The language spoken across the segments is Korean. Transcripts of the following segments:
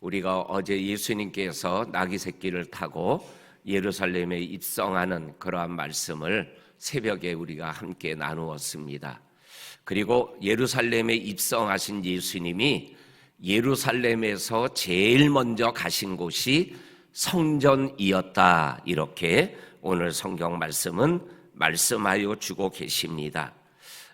우리가 어제 예수님께서 나귀 새끼를 타고 예루살렘에 입성하는 그러한 말씀을 새벽에 우리가 함께 나누었습니다. 그리고 예루살렘에 입성하신 예수님이 예루살렘에서 제일 먼저 가신 곳이 성전이었다. 이렇게 오늘 성경 말씀은 말씀하여 주고 계십니다.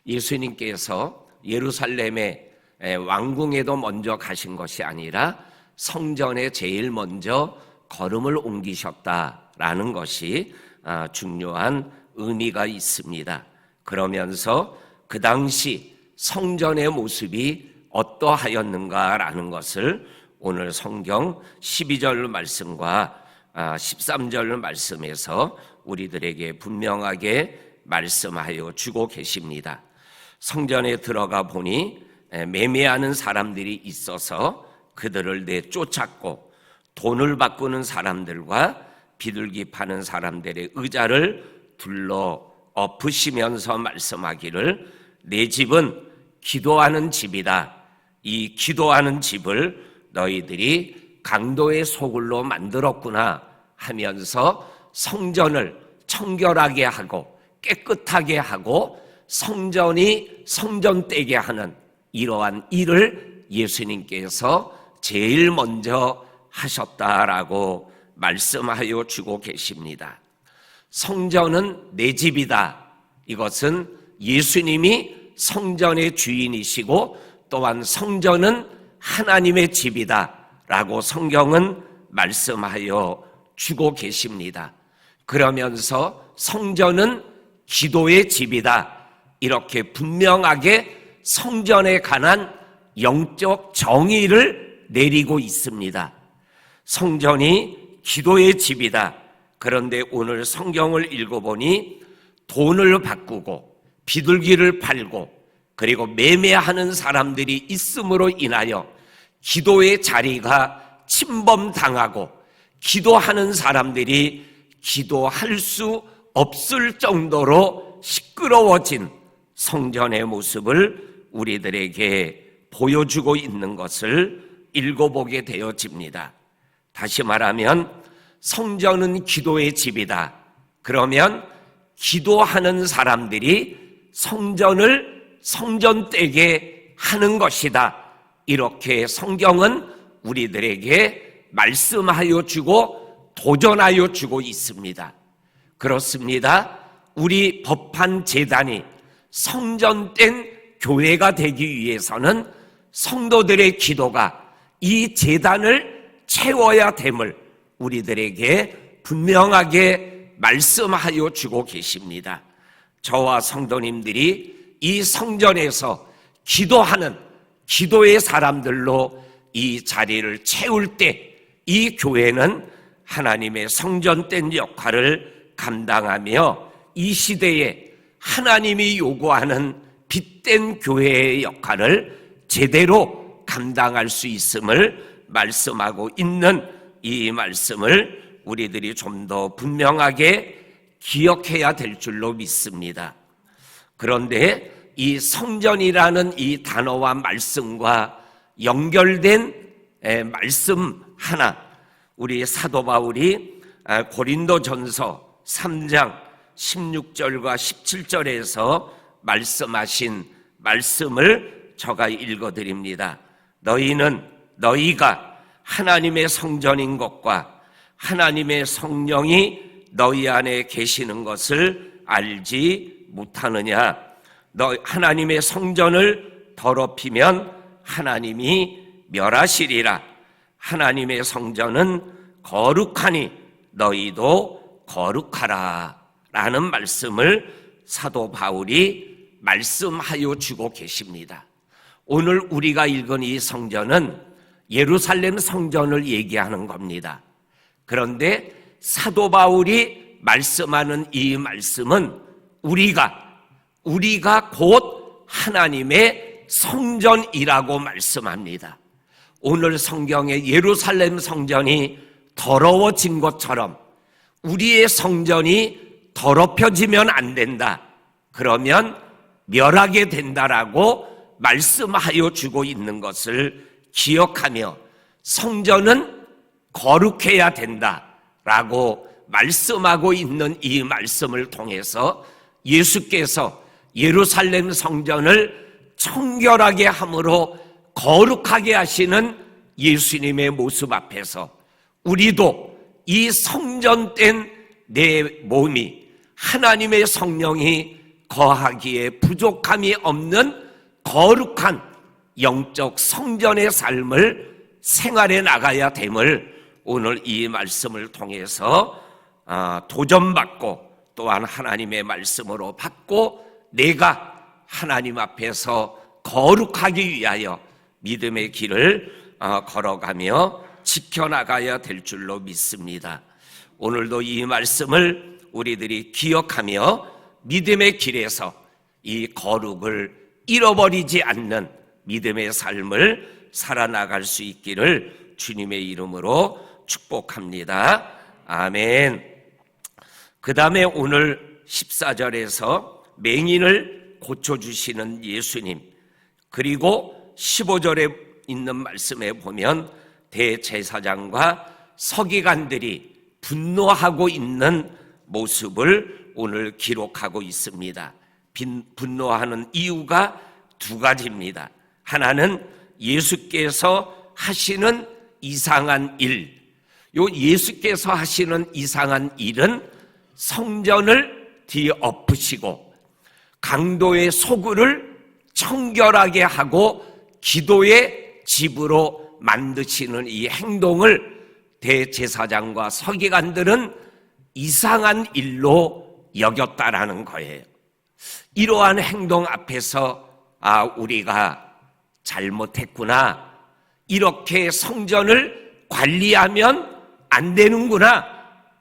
예수님께서 예루살렘의 왕궁에도 먼저 가신 것이 아니라 성전에 제일 먼저 걸음을 옮기셨다라는 것이 아, 중요한 의미가 있습니다. 그러면서 그 당시 성전의 모습이 어떠하였는가라는 것을 오늘 성경 12절 말씀과 13절 아, 말씀에서 우리들에게 분명하게 말씀하여 주고 계십니다. 성전에 들어가 보니 매매하는 사람들이 있어서 그들을 내쫓았고 돈을 바꾸는 사람들과 비둘기 파는 사람들의 의자를 둘러 엎으시면서 말씀하기를 내 집은 기도하는 집이다. 이 기도하는 집을 너희들이 강도의 소굴로 만들었구나 하면서 성전을 청결하게 하고 깨끗하게 하고 성전이 성전되게 하는 이러한 일을 예수님께서 제일 먼저 하셨다라고 말씀하여 주고 계십니다. 성전은 내 집이다. 이것은 예수님이 성전의 주인이시고 또한 성전은 하나님의 집이다. 라고 성경은 말씀하여 주고 계십니다. 그러면서 성전은 기도의 집이다. 이렇게 분명하게 성전에 관한 영적 정의를 내리고 있습니다. 성전이 기도의 집이다. 그런데 오늘 성경을 읽어보니 돈을 바꾸고 비둘기를 팔고 그리고 매매하는 사람들이 있음으로 인하여 기도의 자리가 침범당하고 기도하는 사람들이 기도할 수 없을 정도로 시끄러워진 성전의 모습을 우리들에게 보여주고 있는 것을 읽어보게 되어집니다. 다시 말하면 성전은 기도의 집이다. 그러면 기도하는 사람들이 성전을 성전되게 하는 것이다. 이렇게 성경은 우리들에게 말씀하여 주고 도전하여 주고 있습니다. 그렇습니다. 우리 법한 재단이 성전된 교회가 되기 위해서는 성도들의 기도가 이 재단을 채워야 됨을 우리들에게 분명하게 말씀하여 주고 계십니다. 저와 성도님들이 이 성전에서 기도하는 기도의 사람들로 이 자리를 채울 때 이 교회는 하나님의 성전된 역할을 감당하며 이 시대에 하나님이 요구하는 빛된 교회의 역할을 제대로 감당할 수 있음을 말씀하고 있는 이 말씀을 우리들이 좀 더 분명하게 기억해야 될 줄로 믿습니다. 그런데 이 성전이라는 이 단어와 말씀과 연결된 말씀 하나, 우리 사도 바울이 고린도 전서 3장 16절과 17절에서 말씀하신 말씀을 저가 읽어드립니다. 너희는 너희가 하나님의 성전인 것과 하나님의 성령이 너희 안에 계시는 것을 알지 못하느냐? 너 하나님의 성전을 더럽히면 하나님이 멸하시리라. 하나님의 성전은 거룩하니 너희도 거룩하라. 라는 말씀을 사도 바울이 말씀하여 주고 계십니다. 오늘 우리가 읽은 이 성전은 예루살렘 성전을 얘기하는 겁니다. 그런데 사도 바울이 말씀하는 이 말씀은 우리가 우리가 곧 하나님의 성전이라고 말씀합니다. 오늘 성경의 예루살렘 성전이 더러워진 것처럼 우리의 성전이 더럽혀지면 안 된다. 그러면 멸하게 된다라고 말씀하여 주고 있는 것을 기억하며 성전은 거룩해야 된다라고 말씀하고 있는 이 말씀을 통해서 예수께서 예루살렘 성전을 청결하게 함으로 거룩하게 하시는 예수님의 모습 앞에서 우리도 이 성전된 내 몸이 하나님의 성령이 거하기에 부족함이 없는 거룩한 영적 성전의 삶을 생활해 나가야 됨을 오늘 이 말씀을 통해서 아, 도전받고 또한 하나님의 말씀으로 받고 내가 하나님 앞에서 거룩하기 위하여 믿음의 길을 어, 걸어가며 지켜나가야 될 줄로 믿습니다. 오늘도 이 말씀을 우리들이 기억하며 믿음의 길에서 이 거룩을 잃어버리지 않는 믿음의 삶을 살아나갈 수 있기를 주님의 이름으로 축복합니다. 아멘. 그 다음에 오늘 14절에서 맹인을 고쳐주시는 예수님, 그리고 15절에 있는 말씀에 보면 대제사장과 서기관들이 분노하고 있는 모습을 오늘 기록하고 있습니다. 빈- 분노하는 이유가 두 가지입니다. 하나는 예수께서 하시는 이상한 일. 요 예수께서 하시는 이상한 일은 성전을 뒤엎으시고 강도의 소굴을 청결하게 하고 기도의 집으로 만드시는 이 행동을 대제사장과 서기관들은 이상한 일로 여겼다라는 거예요. 이러한 행동 앞에서 아 우리가 잘못했구나. 이렇게 성전을 관리하면 안 되는구나.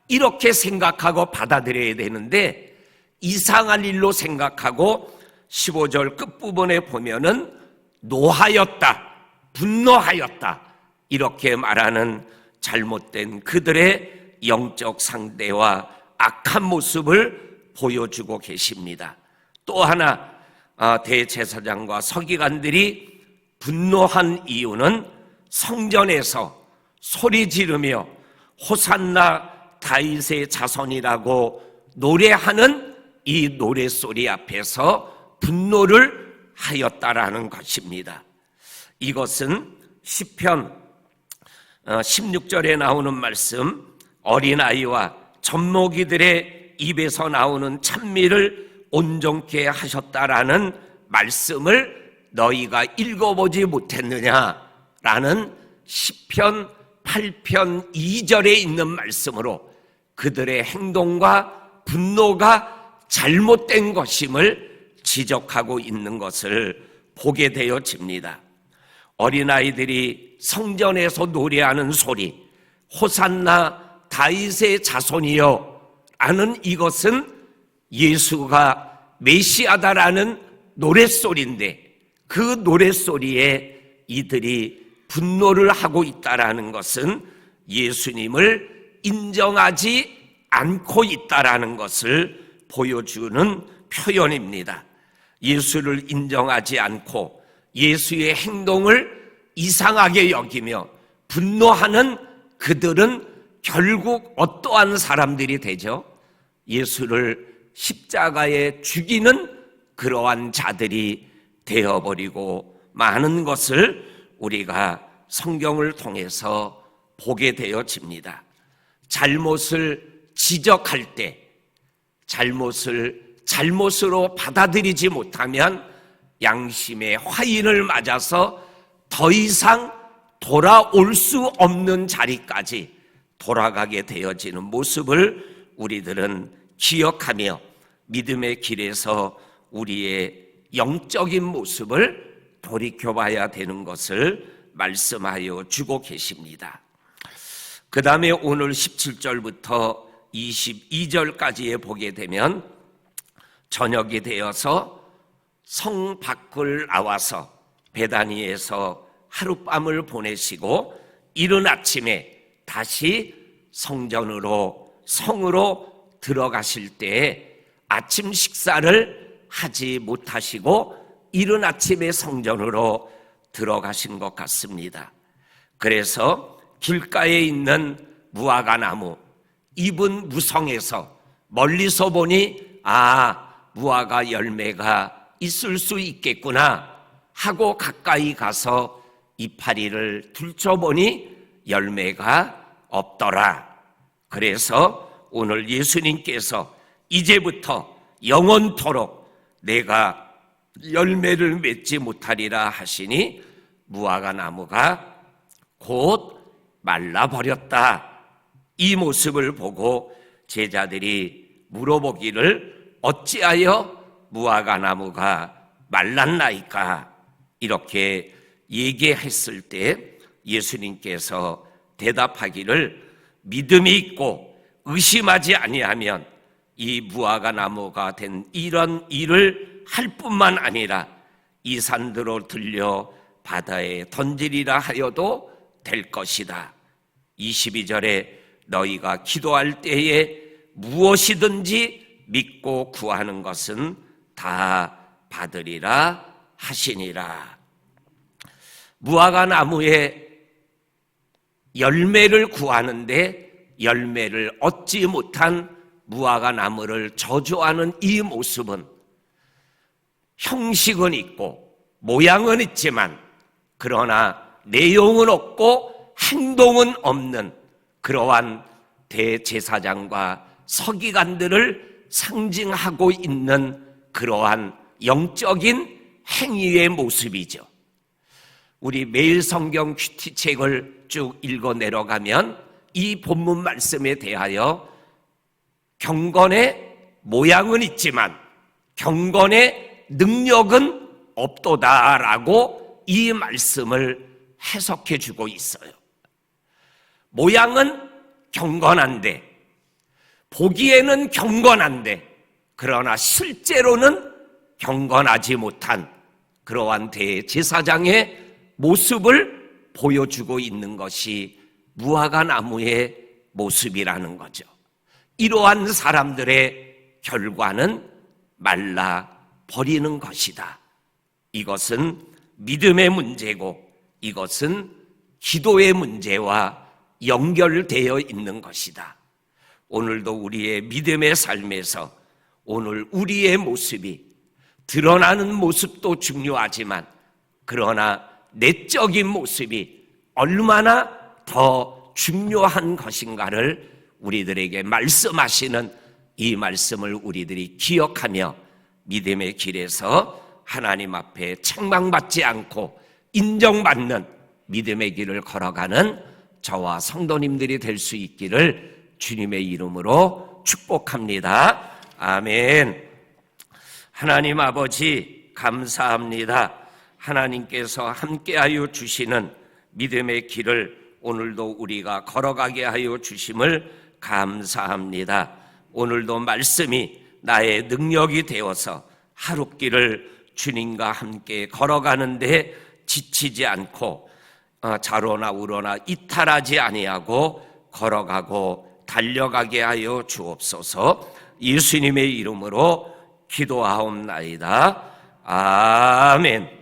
이렇게 생각하고 받아들여야 되는데 이상한 일로 생각하고 15절 끝부분에 보면은 노하였다. 분노하였다. 이렇게 말하는 잘못된 그들의 영적 상대와 악한 모습을 보여주고 계십니다. 또 하나 아, 대제사장과 서기관들이 분노한 이유는 성전에서 소리 지르며 호산나 다윗의 자손이라고 노래하는 이 노래소리 앞에서 분노를 하였다라는 것입니다. 이것은 시편 16절에 나오는 말씀 어린아이와 젖먹이들의 입에서 나오는 찬미를 온전케 하셨다라는 말씀을 너희가 읽어보지 못했느냐라는 시편 8편 2절에 있는 말씀으로 그들의 행동과 분노가 잘못된 것임을 지적하고 있는 것을 보게 되어집니다. 어린아이들이 성전에서 노래하는 소리, 호산나 다윗의 자손이여 라는 이것은 예수가 메시아다라는 노랫소리인데 그 노랫소리에 이들이 분노를 하고 있다라는 것은 예수님을 인정하지 않고 있다라는 것을 보여주는 표현입니다. 예수를 인정하지 않고 예수의 행동을 이상하게 여기며 분노하는 그들은 결국 어떠한 사람들이 되죠? 예수를 십자가에 죽이는 그러한 자들이 되어버리고 많은 것을 우리가 성경을 통해서 보게 되어집니다. 잘못을 지적할 때 잘못을 잘못으로 받아들이지 못하면 양심의 화인을 맞아서 더 이상 돌아올 수 없는 자리까지 돌아가게 되어지는 모습을 우리들은 기억하며 믿음의 길에서 우리의 영적인 모습을 돌이켜봐야 되는 것을 말씀하여 주고 계십니다. 그 다음에 오늘 17절부터 22절까지에 보게 되면 저녁이 되어서 성 밖을 나와서 베다니에서 하룻밤을 보내시고 이른 아침에 다시 성전으로 성으로 들어가실 때 아침 식사를 하지 못하시고 이른 아침에 성전으로 들어가신 것 같습니다. 그래서 길가에 있는 무화과 나무 잎은 무성해서 멀리서 보니 아 무화과 열매가 있을 수 있겠구나 하고 가까이 가서 이파리를 둘쳐보니 열매가 없더라. 그래서 오늘 예수님께서 이제부터 영원토록 내가 열매를 맺지 못하리라 하시니 무화과 나무가 곧 말라버렸다. 이 모습을 보고 제자들이 물어보기를 어찌하여 무화과 나무가 말랐나이까? 이렇게 얘기했을 때 예수님께서 대답하기를 믿음이 있고 의심하지 아니하면 이 무화과 나무가 된 이런 일을 할 뿐만 아니라 이 산들로 들려 바다에 던지리라 하여도 될 것이다. 22절에 너희가 기도할 때에 무엇이든지 믿고 구하는 것은 다 받으리라 하시니라. 무화과 나무에 열매를 구하는데 열매를 얻지 못한 무화과 나무를 저주하는 이 모습은 형식은 있고 모양은 있지만 그러나 내용은 없고 행동은 없는 그러한 대제사장과 서기관들을 상징하고 있는 그러한 영적인 행위의 모습이죠. 우리 매일 성경 큐티 책을 쭉 읽어 내려가면 이 본문 말씀에 대하여 경건의 모양은 있지만 경건의 능력은 없도다라고 이 말씀을 해석해 주고 있어요. 모양은 경건한데 보기에는 경건한데 그러나 실제로는 경건하지 못한 그러한 대제사장의 모습을 보여주고 있는 것이 무화과 나무의 모습이라는 거죠. 이러한 사람들의 결과는 말라 버리는 것이다. 이것은 믿음의 문제고 이것은 기도의 문제와 연결되어 있는 것이다. 오늘도 우리의 믿음의 삶에서 오늘 우리의 모습이 드러나는 모습도 중요하지만 그러나 내적인 모습이 얼마나 더 중요한 것인가를 우리들에게 말씀하시는 이 말씀을 우리들이 기억하며 믿음의 길에서 하나님 앞에 책망받지 않고 인정받는 믿음의 길을 걸어가는 저와 성도님들이 될 수 있기를 주님의 이름으로 축복합니다. 아멘. 하나님 아버지, 감사합니다. 하나님께서 함께하여 주시는 믿음의 길을 오늘도 우리가 걸어가게 하여 주심을 감사합니다. 오늘도 말씀이 나의 능력이 되어서 하루길을 주님과 함께 걸어가는데 지치지 않고 어, 자로나 우로나 이탈하지 아니하고 걸어가고 달려가게 하여 주옵소서 예수님의 이름으로 기도하옵나이다. 아멘.